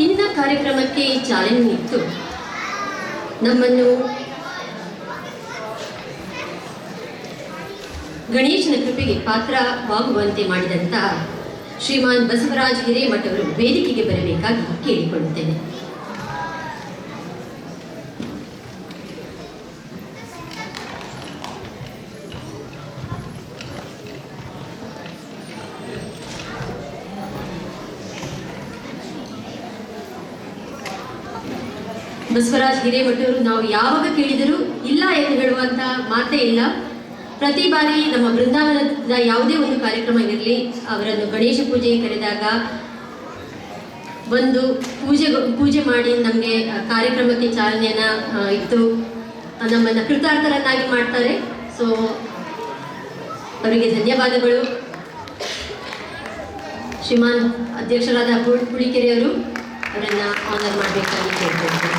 ಇಂದಿನ ಕಾರ್ಯಕ್ರಮಕ್ಕೆ ಚಾಲನೆ ನೀಡಿತು ನಮ್ಮನ್ನು ಗಣೇಶನ ಕೃಪೆಗೆ ಪಾತ್ರವಾಗುವಂತೆ ಮಾಡಿದಂತ ಶ್ರೀಮಾನ್ ಬಸವರಾಜ್ ಹಿರೇಮಠ ಅವರು ವೇದಿಕೆಗೆ ಬರಬೇಕಾಗಿ ಕೇಳಿಕೊಳ್ಳುತ್ತೇನೆ. ಬಸವರಾಜ್ ಹಿರೇಮಠವರು ನಾವು ಯಾವಾಗ ಕೇಳಿದರೂ ಇಲ್ಲ ಎಂದು ಹೇಳುವಂತ ಮಾತೇ ಇಲ್ಲ. ಪ್ರತಿ ಬಾರಿ ನಮ್ಮ ಬೃಂದಾವನದ ಯಾವುದೇ ಒಂದು ಕಾರ್ಯಕ್ರಮ ಇರಲಿ, ಅವರನ್ನು ಗಣೇಶ ಪೂಜೆ ಕರೆದಾಗ ಬಂದು ಪೂಜೆ ಪೂಜೆ ಮಾಡಿ ನಮಗೆ ಕಾರ್ಯಕ್ರಮಕ್ಕೆ ಚಾಲನೆಯನ್ನ ಇತ್ತು ನಮ್ಮನ್ನ ಕೃತಾರ್ಥರನ್ನಾಗಿ ಮಾಡ್ತಾರೆ. ಸೊ ಅವರಿಗೆ ಧನ್ಯವಾದಗಳು. ಶ್ರೀಮಾನ್ ಅಧ್ಯಕ್ಷರಾದ ಪುಳಿಕೆರೆಯವರು ಅವರನ್ನ ಆನರ್ ಮಾಡಬೇಕಾಗಿ ಕೇಳ್ಕೊಳ್ತೇನೆ.